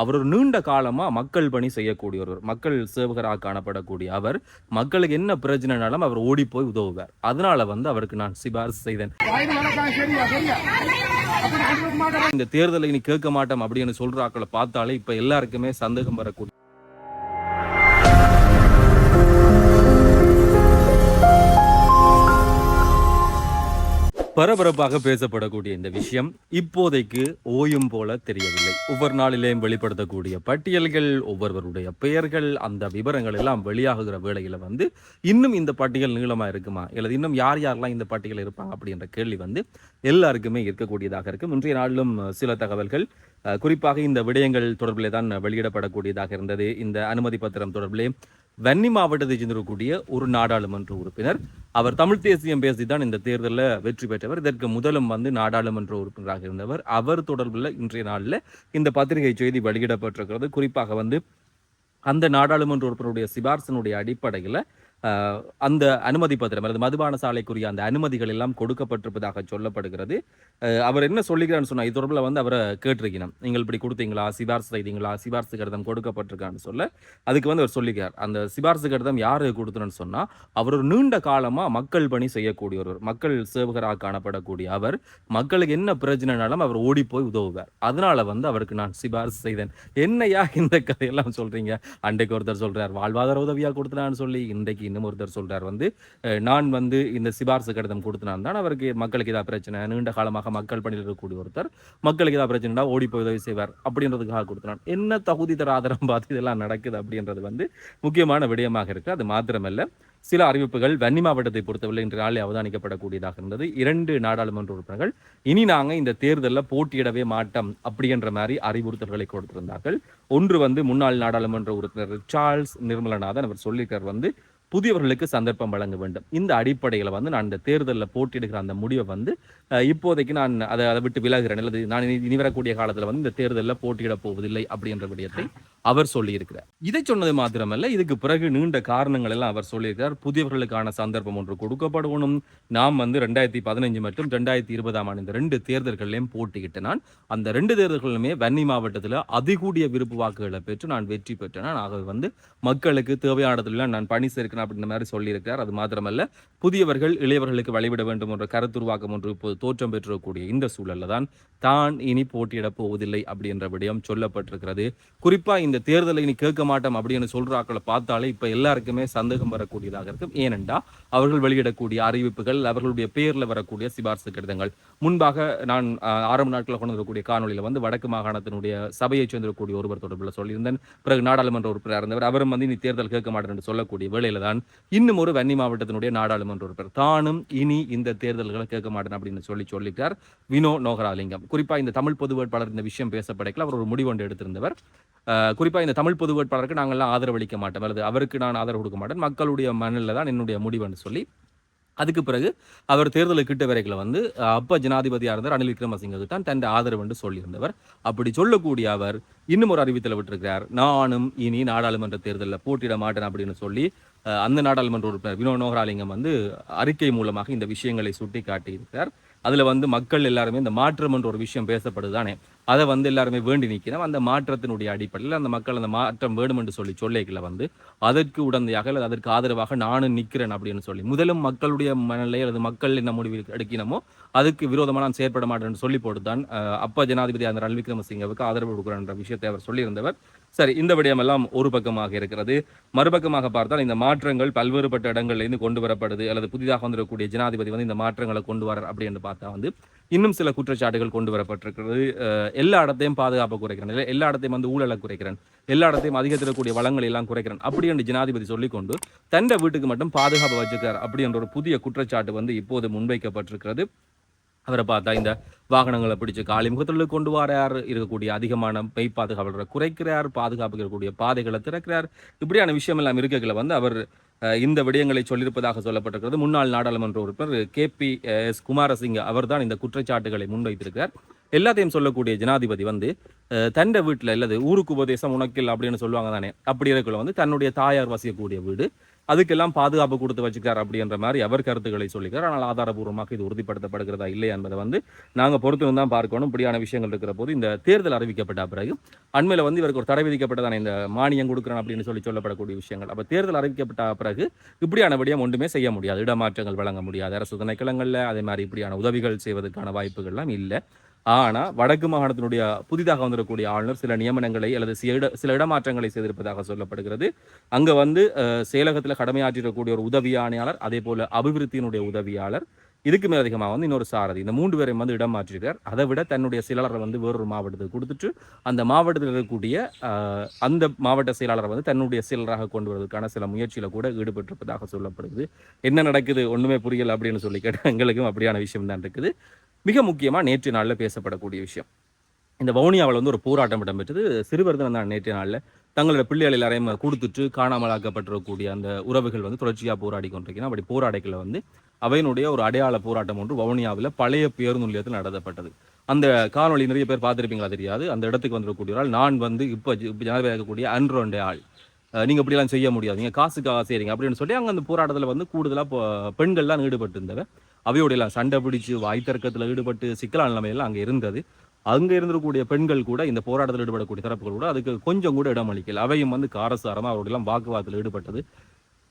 அவர் ஒரு நீண்ட காலமா மக்கள் பணி செய்யக்கூடிய ஒருவர் மக்கள் சேவகராக காணப்படக்கூடிய அவர். மக்களுக்கு என்ன பிரச்சனைனாலும் அவர் ஓடி போய் உதவுவார். அதனால வந்து அவருக்கு நான் சிபாரிசு செய்தேன். இந்த தேர்தலை நீ கேட்க மாட்டோம் அப்படின்னு சொல்றாக்களை பார்த்தாலே இப்ப எல்லாருக்குமே சந்தேகம் வரக்கூடிய பரபரப்பாக பேசப்படக்கூடிய இந்த விஷயம் இப்போதைக்கு ஓயும் போல தெரியவில்லை. ஒவ்வொரு நாளிலேயும் வெளிப்படுத்தக்கூடிய பட்டியல்கள் ஒவ்வொருவருடைய பெயர்கள் அந்த விவரங்கள் எல்லாம் வெளியாகுகிற வேளையில் வந்து இன்னும் இந்த பட்டியல் நீளமாக இருக்குமா? அல்லது இன்னும் யார் யாரெல்லாம் இந்த பட்டியல் இருப்பாங்க அப்படின்ற கேள்வி வந்து எல்லாருக்குமே இருக்கக்கூடியதாக இருக்கும். இன்றைய நாளிலும் சில தகவல்கள் குறிப்பாக இந்த விடயங்கள் தொடர்பிலே தான் வெளியிடப்படக்கூடியதாக இருந்தது. இந்த அனுமதி பத்திரம் தொடர்பிலே வன்னி மாவட்டத்தை சேர்ந்திருக்கக்கூடிய ஒரு நாடாளுமன்ற உறுப்பினர். அவர் தமிழ் தேசியம் பேசி தான் இந்த தேர்தலில் வெற்றி பெற்றவர். இதற்கு முதலும் வந்து நாடாளுமன்ற உறுப்பினராக இருந்தவர். அவர் தொடர்பில் இன்றைய நாளில் இந்த பத்திரிகை செய்தி வெளியிடப்பட்டிருக்கிறது. குறிப்பாக வந்து அந்த நாடாளுமன்ற உறுப்பினருடைய சிபார்சனுடைய அடிப்படையில் அந்த அனுமதி பத்திரம் அல்லது மதுபான சாலைக்குரிய அந்த அனுமதிகள் எல்லாம் கொடுக்கப்பட்டிருப்பதாக சொல்லப்படுகிறது. அவர் என்ன சொல்லிக்கிறான்னு சொன்னால் இது தொடர்பில் வந்து அவரை கேட்டிருக்கணும். நீங்கள் இப்படி கொடுத்தீங்களா? சிபார்சு செய்தீங்களா? சிபார்சு கடிதம் கொடுக்கப்பட்டிருக்கான்னு சொல்ல அதுக்கு வந்து அவர் சொல்லிக்கிறார் அந்த சிபார்சு கடிதம் யாரு கொடுத்தனன்னு சொன்னால் அவர் ஒரு நீண்ட காலமாக மக்கள் பணி செய்யக்கூடிய ஒருவர் மக்கள் சேவகராக காணப்படக்கூடிய அவர் மக்களுக்கு என்ன பிரச்சனைனாலும் அவர் ஓடி போய் உதவுவார். அதனால வந்து அவருக்கு நான் சிபார்சு செய்தேன். என்னையா இந்த கதையெல்லாம் சொல்றீங்க? அன்றைக்கு ஒருத்தர் சொல்றார் வாழ்வாதார உதவியாக கொடுத்தனான்னு சொல்லி இன்றைக்கு முருகர் ஒருத்தர் சொல்றார். வந்து நான் வந்து இந்த சிபார்சு கடிதம் கொடுத்தனான் தான் அவருக்கு மக்களுக்கு ஏதாவது பிரச்சனை நீண்ட காலமாக மக்கள் பணியில் இருக்கக்கூடிய ஒருத்தர் மக்களுக்கு ஏதாவது பிரச்சனைனா ஓடி போய் உதவி செய்வார் அப்படின்றதுக்காக கொடுத்தனான். என்ன தகுதி தர ஆதரம் பார்த்து இதெல்லாம் நடக்குது அப்படின்றது வந்து முக்கியமான விடயமாக இருக்கு. அது மாத்திரமல்ல சில அறிவிப்புகள் வன்னி மாவட்டத்தை பொறுத்தவரை இன்று நாளை அவதானிக்கப்படக்கூடியதாக இருந்தது. இரண்டு நாடாளுமன்ற உறுப்பினர்கள் இனி நாங்கள் இந்த தேர்தலில் போட்டியிடவே மாட்டோம் அப்படின்ற மாதிரி அறிவுறுத்தல்களை கொடுத்திருந்தார்கள். ஒன்று வந்து முன்னாள் நாடாளுமன்ற உறுப்பினர் சார்ல்ஸ் நிர்மலநாதன் அவர் சொல்லியிருக்கார் வந்து புதியவர்களுக்கு சந்தர்ப்பம் வழங்க வேண்டும். இந்த அடிப்படையில் வந்து நான் இந்த தேர்தலில் போட்டியிடுகிற அந்த முடிவை வந்து இப்போதைக்கு நான் அதை அதை விட்டு விலகுறேன். அல்லது நான் இனி வரக்கூடிய காலத்தில் வந்து இந்த தேர்தலில் போட்டியிட போவதில்லை அப்படின்ற விடயத்தை அவர் சொல்லியிருக்கிறார். இதை சொன்னது மாத்திரமல்ல இதுக்கு பிறகு நீண்ட காரணங்கள் எல்லாம் அவர் சொல்லியிருக்கிறார். புதியவர்களுக்கான சந்தர்ப்பம் ஒன்று கொடுக்கப்படணும். நாம் வந்து ரெண்டாயிரத்தி பதினஞ்சு மற்றும் ரெண்டாயிரத்தி இருபதாம் ஆண்டு இந்த ரெண்டு தேர்தல்களையும் போட்டியிட்டு நான் அந்த ரெண்டு தேர்தல்களுமே வன்னி மாவட்டத்தில் அதிகூடிய விருப்பு வாக்குகளை பெற்று நான் வெற்றி பெற்றேன். ஆகவே வந்து மக்களுக்கு தேவையானதெல்லாம் நான் பணி இருக்கணும் அப்படின்ற மாதிரி சொல்லியிருக்கிறார். அது மாத்திரமல்ல புதியவர்கள் இளையவர்களுக்கு வழிவிட வேண்டும் என்ற கருத்துருவாக்கம் ஒன்று இப்போது தோற்றம் பெற்றிருக்கக்கூடிய இந்த சூழலில் தான் தான் இனி போட்டியிடப் போவதில்லை அப்படின்ற விடயம் சொல்லப்பட்டிருக்கிறது. குறிப்பாக இந்த தேர்தலை இனி கேட்க மாட்டோம் அப்படின்னு சொல்கிறாக்களை பார்த்தாலே இப்போ எல்லாருக்குமே சந்தேகம் வரக்கூடியதாக இருக்கும். ஏனென்றா அவர்கள் வெளியிடக்கூடிய அறிவிப்புகள் அவர்களுடைய பெயரில் வரக்கூடிய சிபார்சு கடிதங்கள். முன்பாக நான் ஆரம்ப நாட்களில் கொண்டு வரக்கூடிய காணொலியில் வந்து வடக்கு மாகாணத்தினுடைய சபையைச் சேர்ந்திருக்கக்கூடிய ஒருவர் தொடர்பில் சொல்லியிருந்தேன். பிறகு நாடாளுமன்ற உறுப்பினர் இருந்தவர். அவரும் வந்து இனி தேர்தல் கேட்க மாட்டேன் என்று சொல்லக்கூடிய வேளையில தான் இன்னும் ஒரு வன்னி மாவட்டத்தினுடைய நாடாளுமன்ற உறுப்பினர். தானும் இனி இந்த தேர்தல்களை கேட்க மாட்டேன் அப்படின்னு சொல்லி சொல்லிட்டார் வினோ நோகராலிங்கம். குறிப்பாக இந்த தமிழ் பொது வேட்பாளர் இந்த விஷயம் பேசப்படைக்கல அவர் ஒரு முடிவு ஒன்று எடுத்திருந்தவர். குறிப்பாக இந்த தமிழ் பொது வேட்பாளருக்கு நாங்கள்லாம் ஆதரவு அளிக்க மாட்டோம் அல்லது அவருக்கு நான் ஆதரவு கொடுக்க மாட்டேன் மக்களுடைய மனநில தான் என்னுடைய முடிவுன்னு சொல்லி. அதுக்கு பிறகு அவர் தேர்தலுக்கு கிட்ட வரைக்கும் வந்து அஹ், அப்ப இருந்தார் ரணில் விக்ரமசிங்கவுக்கு தான் தன் ஆதரவு என்று சொல்லியிருந்தவர். அப்படி சொல்லக்கூடிய அவர் இன்னும் ஒரு அறிவித்தலை விட்டிருக்கிறார் நானும் இனி நாடாளுமன்ற தேர்தலில் போட்டியிட மாட்டேன் அப்படின்னு சொல்லி அந்த நாடாளுமன்ற உறுப்பினர் வினோ நோகராலிங்கம் வந்து அறிக்கை மூலமாக இந்த விஷயங்களை சுட்டி காட்டியிருக்கிறார் அதில் வந்து மக்கள் எல்லாருமே இந்த மாற்றம் என்ற ஒரு விஷயம் பேசப்படுதானே அதை வந்து எல்லாருமே வேண்டி நிற்கிறோம். அந்த மாற்றத்தினுடைய அடிப்படையில் அந்த மக்கள் அந்த மாற்றம் வேணும் என்று சொல்லி சொல்லிக்கல வந்து அதற்கு உடந்தையாக அல்லது அதற்கு ஆதரவாக நானும் நிற்கிறேன் அப்படின்னு சொல்லி முதலும் மக்களுடைய மனநிலை அல்லது மக்கள் என்ன முடிவு எடுக்கணுமோ அதுக்கு விரோதமாக நான் செயற்பட மாட்டேன் சொல்லி போட்டுதான் அஹ், ஜனாதிபதி அந்த ரணில் விக்ரமசிங்கவுக்கு ஆதரவு கொடுக்குறேன் விஷயத்தை அவர் சொல்லியிருந்தவர். சரி இந்த விடயமெல்லாம் ஒரு பக்கமாக இருக்கிறது. மறுபக்கமாக பார்த்தால் இந்த மாற்றங்கள் பல்வேறுபட்ட இடங்கள்லேருந்து கொண்டு வரப்படுது. அல்லது புதிதாக வந்திருக்கக்கூடிய ஜனாதிபதி வந்து இந்த மாற்றங்களை கொண்டு வரார் அப்படின்னு பார்த்தா வந்து இன்னும் சில குற்றச்சாட்டுகள் கொண்டு வரப்பட்டிருக்கிறது. எல்லா இடத்தையும் பாதுகாப்பை குறைக்கிறேன். இல்லை எல்லா இடத்தையும் வந்து ஊழலை குறைக்கிறேன். எல்லா இடத்தையும் அதிகரிக்கக்கூடிய வளங்களை எல்லாம் குறைக்கிறேன். அப்படி என்று ஜனாதிபதி சொல்லிக்கொண்டு தண்ட வீட்டுக்கு மட்டும் பாதுகாப்பு வச்சுக்கிறார் அப்படி என்ற ஒரு புதிய குற்றச்சாட்டு வந்து இப்போது முன்வைக்கப்பட்டிருக்கிறது. அவரை பார்த்தா இந்த வாகனங்களை பிடிச்சு காலிமுகத்தில் கொண்டு வரார். இருக்கக்கூடிய அதிகமான பை பாதுகாவலரை குறைக்கிறார். பாதுகாப்புக்கு இருக்கக்கூடிய பாதைகளை திறக்கிறார். இப்படியான விஷயம் எல்லாம் இருக்கல வந்து அவர் இந்த விடயங்களை சொல்லியிருப்பதாக சொல்லப்பட்டிருக்கிறது. முன்னாள் நாடாளுமன்ற உறுப்பினர் கே பி எஸ் குமாரசிங்க அவர்தான் இந்த குற்றச்சாட்டுகளை முன்வைத்திருக்கிறார். எல்லாத்தையும் சொல்லக்கூடிய ஜனாதிபதி வந்து அஹ், தண்ட வீட்டில் அல்லது ஊருக்கு உபதேசம் உனக்கில் அப்படின்னு சொல்லுவாங்க தானே அப்படி இருக்கல வந்து தன்னுடைய தாயார் வசிக்கக்கூடிய வீடு அதுக்கெல்லாம் பாதுகாப்பு கொடுத்து வச்சுக்கிறார் அப்படின்ற மாதிரி அவர் கருத்துக்களை சொல்லிக்கிறார் ஆனால் ஆதாரபூர்வமாக இது உறுதிப்படுத்தப்படுகிறதா இல்லை என்பதை வந்து நாங்கள் பொறுத்து தான் பார்க்கணும். இப்படியான விஷயங்கள் இருக்கிற போது இந்த தேர்தல் அறிவிக்கப்பட்ட பிறகு அண்மையில் வந்து இவருக்கு ஒரு தடை விதிக்கப்பட்டதான இந்த மானியம் கொடுக்குறேன் அப்படின்னு சொல்லி சொல்லப்படக்கூடிய விஷயங்கள். அப்போ தேர்தல் அறிவிக்கப்பட்ட பிறகு இப்படியான விடயம் ஒன்றுமே செய்ய முடியாது. இடமாற்றங்கள் வழங்க முடியாது. அரசு திணைக்களங்களில் அதே மாதிரி இப்படியான உதவிகள் செய்வதற்கான வாய்ப்புகள்லாம் இல்லை. ஆனால் வடக்கு மாகாணத்தினுடைய புதிதாக வந்திருக்கக்கூடிய ஆளுநர் சில நியமனங்களை அல்லது சில இட சில இடமாற்றங்களை செய்திருப்பதாக சொல்லப்படுகிறது. அங்கே வந்து செயலகத்தில் கடமையாற்றிருக்கக்கூடிய ஒரு உதவி ஆணையாளர் அதே போல் அபிவிருத்தியினுடைய உதவியாளர் இதுக்கு மேல் அதிகமாக வந்து இன்னொரு சாரதி. இந்த மூன்று பேரையும் வந்து இடம் மாற்றிருக்கார். அதை விட தன்னுடைய செயலாளரை வந்து வேறொரு மாவட்டத்துக்கு கொடுத்துட்டு அந்த மாவட்டத்தில் இருக்கக்கூடிய அந்த மாவட்ட செயலாளரை வந்து தன்னுடைய செயலராக கொண்டு வருவதற்கான சில முயற்சியில் கூட ஈடுபட்டிருப்பதாக சொல்லப்படுது என்ன நடக்குது? ஒன்றுமே புரியல அப்படின்னு சொல்லி கேட்டால் எங்களுக்கும் அப்படியான விஷயம் தான் இருக்குது. மிக முக்கியமாக நேற்று நாளில் பேசப்படக்கூடிய விஷயம். இந்த வவுனியாவில் வந்து ஒரு போராட்டம் இடம்பெற்றது. சிறுவர் தினம் தான் நேற்றைய நாளில் தங்களோட பிள்ளைகள் எல்லாரையும் கொடுத்துட்டு காணாமலாக்கப்பட்டிருக்கக்கூடிய அந்த உறவுகள் வந்து தொடர்ச்சியாக போராடி கொண்டிருக்கிறோம் அப்படி போராடைகளை வந்து அவையினுடைய ஒரு அடையாள போராட்டம் ஒன்று வவுனியாவில் பழைய பேருந்து நிலையத்தில் நடத்தப்பட்டது. அந்த காணொலி நிறைய பேர் பார்த்துருப்பீங்களா தெரியாது. அந்த இடத்துக்கு வந்திருக்கக்கூடிய ஆள் நான் வந்து இப்போ இப்போ ஜனாதிபதி இருக்கக்கூடிய அன்றோண்ட ஆள். நீங்கள் நீங்க இப்படிலாம் செய்ய முடியாதீங்க காசுக்காக செய்கிறீங்க அப்படின்னு சொல்லி அங்கே அந்த போராட்டத்தில் வந்து கூடுதலாக பெண்கள்லாம் ஈடுபட்டிருந்தவ அவையோடையெல்லாம் சண்டை பிடிச்சு வாய் தர்க்கத்தில் ஈடுபட்டு சிக்கலான நிலைமையெல்லாம் அங்கே இருந்தது. அங்கே இருந்திருக்கக்கூடிய பெண்கள் கூட இந்த போராட்டத்தில் ஈடுபடக்கூடிய தரப்புகள் கூட அதுக்கு கொஞ்சம் கூட இடம் அளிக்கல. அவையும் வந்து காரசாரமா அவரோட வாக்குவாதத்தில் ஈடுபட்டது.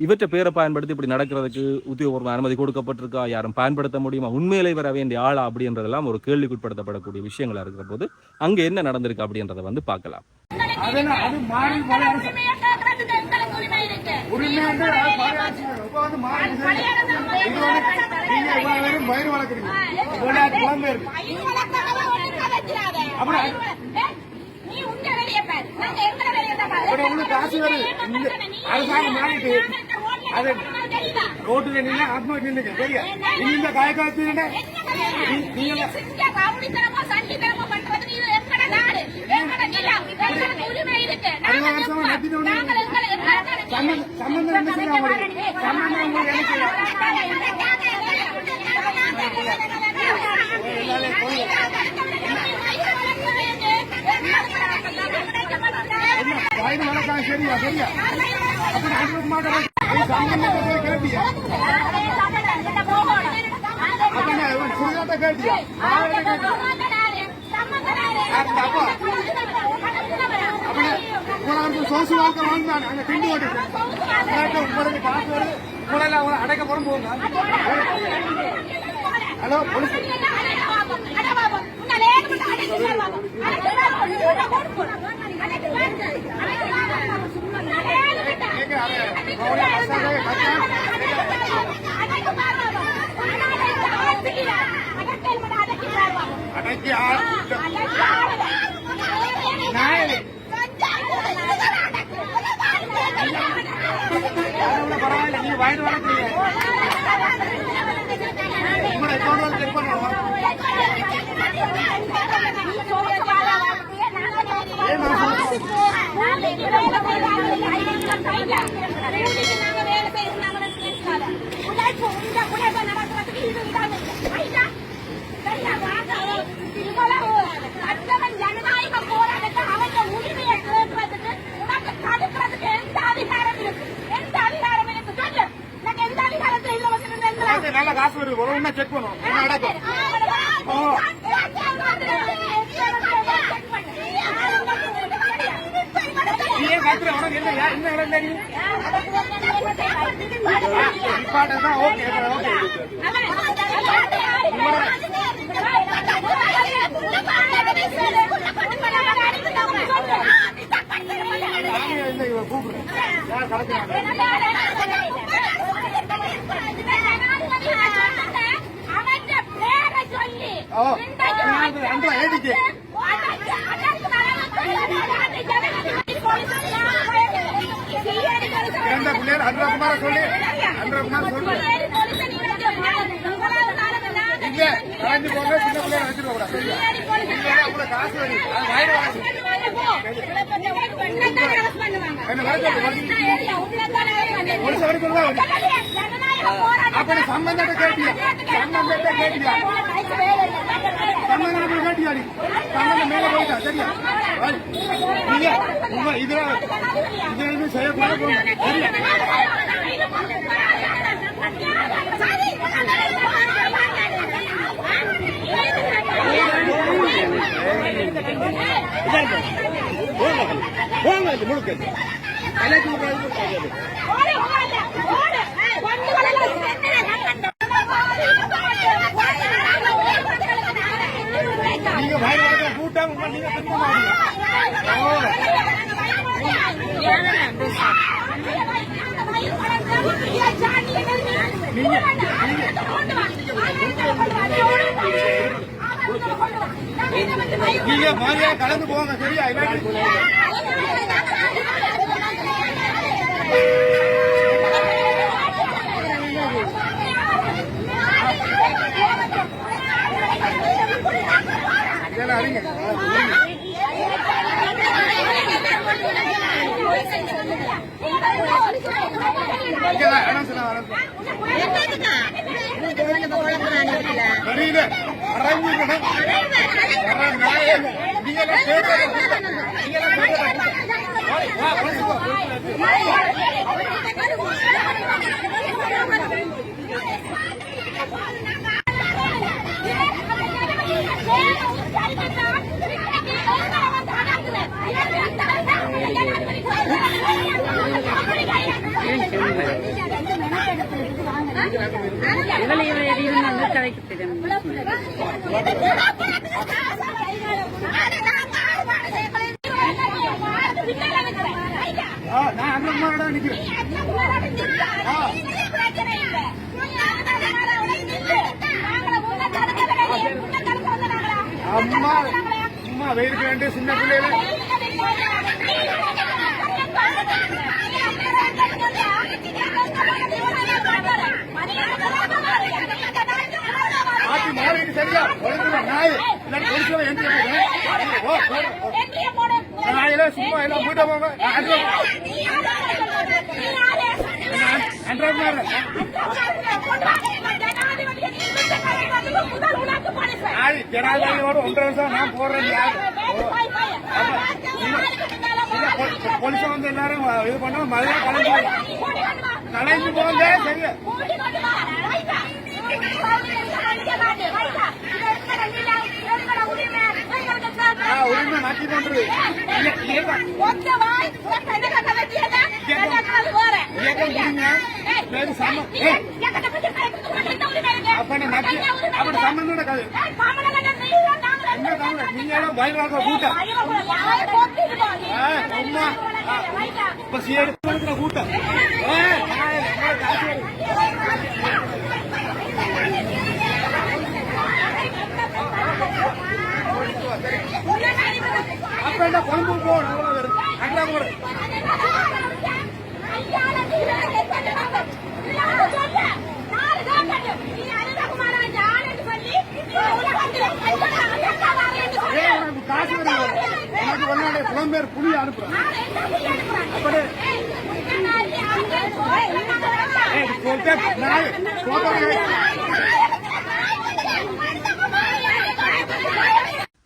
இவற்றை பேரை பயன்படுத்தி இப்படி நடக்கிறதுக்கு உத்தியோகபூர்வ அனுமதி கொடுக்கப்பட்டிருக்கா? யாரும் பயன்படுத்த முடியுமா? உண்மையிலே வர வேண்டிய ஆளா அப்படின்றதெல்லாம் ஒரு கேள்விக்குட்படுத்தப்படக்கூடிய விஷயங்களா இருக்கிற போது அங்கே என்ன நடந்திருக்கு அப்படின்றத வந்து பார்க்கலாம் அதெல்லாம் அது மாறி பழைய அரசு உரிமையை கேட்கறதுக்கு எங்களுக்கு உரிமை இருக்கு. உரிமை வந்து அது பழைய அரசு இப்ப வந்து மாறி இது வந்து பேரும் பயிர் வளர்க்குறீங்க குழந்தை இருக்கு. அப்புறம்? உங்களுக்கு காசு வருது. அரசாங்கம் மாறிட்டு அது? ரோட்டுல நின்று ஆத்மாவுக்கு நின்றுங்க சரியா நீங்க இந்த காய காய்ச்சிருந்தா நீங்க சரியா சரியா அப்ப நான் மாட்டேன் கேட்டியா சுடுகாட்ட கேட்டியா சோசு வாழ்க்கை அங்க திண்டு ஓட்டு அவங்களை அடைக்க போறோம் போங்க ஹலோ போலீஸ் அடைக்கி யாரும் பரவாயில்ல நீங்க வயிறு வளர்க்குறீங்க உங்களை அக்கௌண்ட் செக் பண்ணுவோம் நல்ல காசு வருது செக் பண்ணுவோம் என்ன உனக்கு என்ன? என்ன இடம் தெரியும் தான் ஓகே ஓகே ஏடிக்கு. இரண்ட பிள்ளையர் அன்றகுமார சொல்லி அன்றகுமார சொல்லி. இங்க கலந்து போங்க சின்ன பிள்ளையர் வச்சிருக்க இல்லைன்னா உங்களுக்கு காசு போலீஸ் வரைக்கும் தான் வருது அப்ப சம்பந்தத்தை கேட்டியா? சம்பந்தத்தை கேட்டியா? சம்பந்தத்தை கேட்டியா நீ சம்பந்தம் மேல போயிட்டா சரியா நீங்க உங்க இதுல இதுல இருந்து செய்யக்கூடாது போங்க சரியா முழுக்க எல்லாத்தையும் உட்கார்ந்து உட்கார்ந்து. நீங்க வாய் கூட்டாம நீங்க மாட்டீங்க நீங்க மாதிரியா கலந்து போங்க சரியா இல்லாட்டி இதெல்லாம் அறிங்க நீங்க எல்லாம் இவளை கதைக்கு தெரியும் நான் அங்க மாதிரி நிக்கிறேன் இல்லாட்டி பொலிசுல எந்திரி అంటే போடு, போடு. நாயில சும்மா எல்லாம் வீட்டை போங்க. நான் அன்றாட மாறேன் ஜனாதிபதியோட ஒன்றரை வருஷம் நான் போடுறேன் போலீஸ் வந்து எல்லாரும் இது பண்ண மழையா கலந்து கலைஞ்சு போங்க சரியா ஆ, உரிமை மாற்றி பண்றது அப்ப என்ன நக்கி என்ன தமிழ் நீங்க பயவாக்க கூட்டம். இப்ப இருக்கிற கூட்டம். அப்ப என்ன கொழும்பு வரும் அன்றா போடு.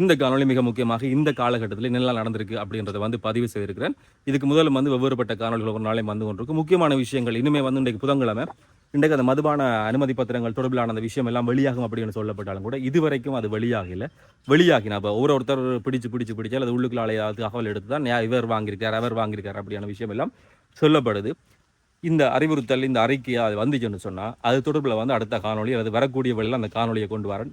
இந்த காணொளி மிக முக்கியமாக இந்த காலகட்டத்தில் என்னெல்லாம் நடந்திருக்கு அப்படின்றத வந்து பதிவு செய்திருக்கிறேன். இதுக்கு முதல்ல வந்து வெவ்வேறுபட்ட காணொலிகள் ஒரு நாளையும் வந்து கொண்டிருக்கு முக்கியமான விஷயங்கள் இனிமே வந்து இன்றைக்கு புதன்கிழமை. இன்றைக்கு அந்த மதுபான அனுமதி பத்திரங்கள் தொடர்பிலான அந்த விஷயம் எல்லாம் வெளியாகும் அப்படின்னு சொல்லப்பட்டாலும் கூட இதுவரைக்கும் அது வெளியாகல. வெளியாகினா இப்போ ஒரு ஒருத்தர் பிடிச்சு பிடிச்சு பிடிச்சால் அது உள்ளுக்குள்ள அலையாவது தகவல் எடுத்து தான் இவர் வாங்கியிருக்கார் அவர் வாங்கியிருக்கார் அப்படியான விஷயம் எல்லாம் சொல்லப்படுது. இந்த அறிவுறுத்தல் இந்த அறிக்கை அது வந்துச்சுன்னு சொன்னால் அது தொடர்பில் வந்து அடுத்த காணொளி அல்லது வரக்கூடிய வழியில் அந்த காணொலியை கொண்டு வரேன்.